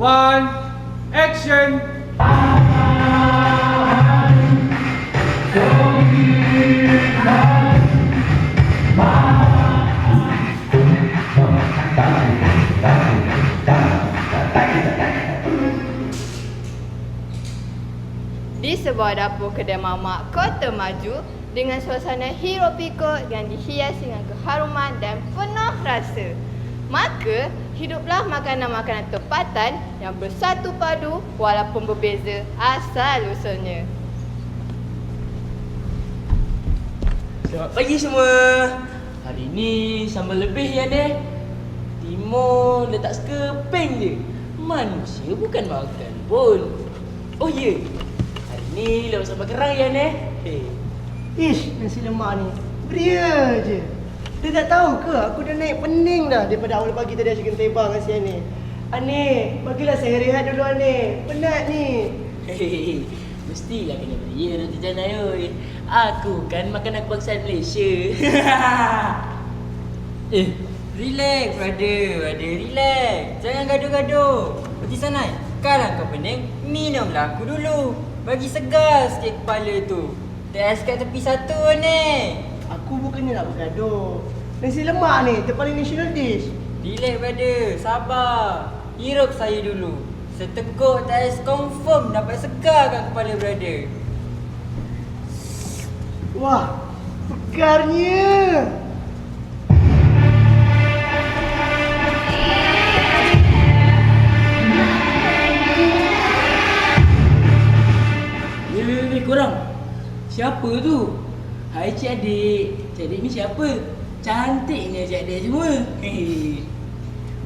one, action! Di sebuah dapur kedai mamak kota maju dengan suasana hero pikuk yang dihias dengan keharuman dan penuh rasa. Maka, hiduplah makanan-makanan tempatan yang bersatu padu walaupun berbeza asal usulnya. Selamat pagi semua. Hari ni sambal lebih ya deh. Timur letak sekeping je. Manusia bukan makan pun. Oh ya. Hari ni lepas sambal kerang ya deh. Hey. Ish, nasi lemak ni. Beria je. Dia tak tahu ke aku dah naik pening dah daripada awal pagi tadi asyik kena tebang dengan si Ani. Bagilah saya rehat dulu Ani. Penat ni. Hehehe. Mestilah kena beria nanti janai oi. Aku kan makan aku bangsa Malaysia. Eh, relax brother, brother, relax. Jangan gaduh-gaduh. Peti sanai. Kalau kau pening, minumlah aku dulu. Bagi segar sikit kepala tu. Test kat tepi satu ni. Aku bukannya nak bergaduh. Nasi lemak ni terpaling national dish. Relax brother, sabar. Hirup saya dulu. Seteguk test confirm dapat segarkan kepala brother. Wah, segarnya. Weh, weh, weh, korang. Siapa tu? Hai cik adik. Cik adik ni siapa? Cantiknya cik adik semua.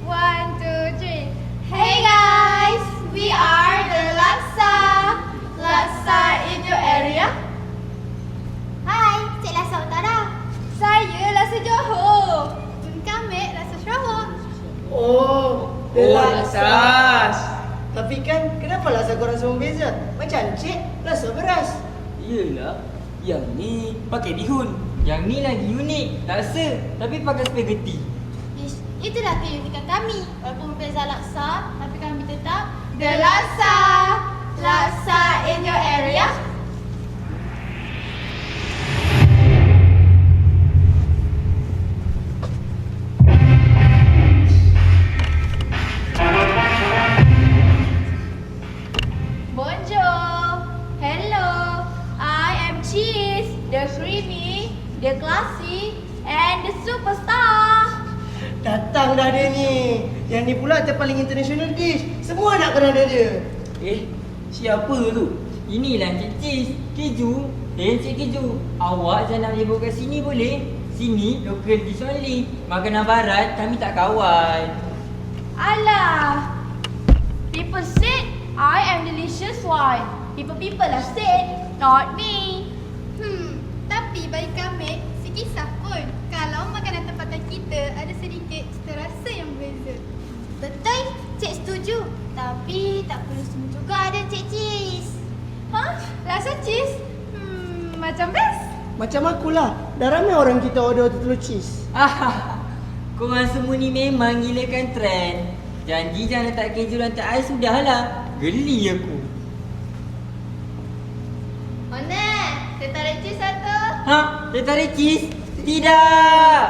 One, two, three. Hey guys, we are the Laksa. Laksa in your area? Hai, Cik Lasa Utara. Saya Laksa Johor. Kami Lasa Sarawak. Oh, the Oh, laksa. laksas. Tapi kan, kenapa laksa korang semua beza? Macam cik, laksa beras. Yelah, yang ni pakai bihun. Yang ni lagi unik. Laksa tapi pakai spaghetti. Ish, itulah keunikan kami. Walaupun berbeza laksa, tapi kami tetap The the creamy, the classy, and the superstar. Datang dah dia ni. Yang ni pula terpaling international dish. Semua nak kena ada dia. Eh, siapa tu? Inilah Encik Cheese. Keju. Eh Encik Keju. Awak jangan nak menyebut kat sini boleh? Sini local dish only. Makanan barat kami tak kawal. Alah. People said I am delicious one. People people have said not me. Bagi kami, sekisah pun kalau makanan tempatan kita ada sedikit terasa yang berbeza. Betul, Cik setuju. Tapi tak perlu semua juga ada Cik Cheese. Hah? Rasa cheese? Hmm, macam best. Macam akulah. Dah ramai orang kita order telur cheese. Ah, korang semua ni memang gilakan trend. Janji jangan letak keju lantai ais sudahlah. Geli aku. Mana? Saya tarik cheese satu. Ha? Dia tarik cheese? Tidak!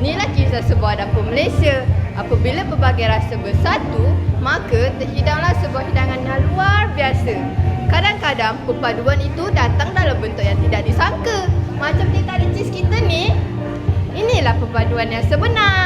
Inilah kisah sebuah dapur Malaysia. Apabila berbagai rasa bersatu, maka terhidanglah sebuah hidangan yang luar biasa. Kadang-kadang perpaduan itu datang dalam bentuk yang tidak disangka. Macam teh tarik cheese kita ni. Inilah perpaduan yang sebenar.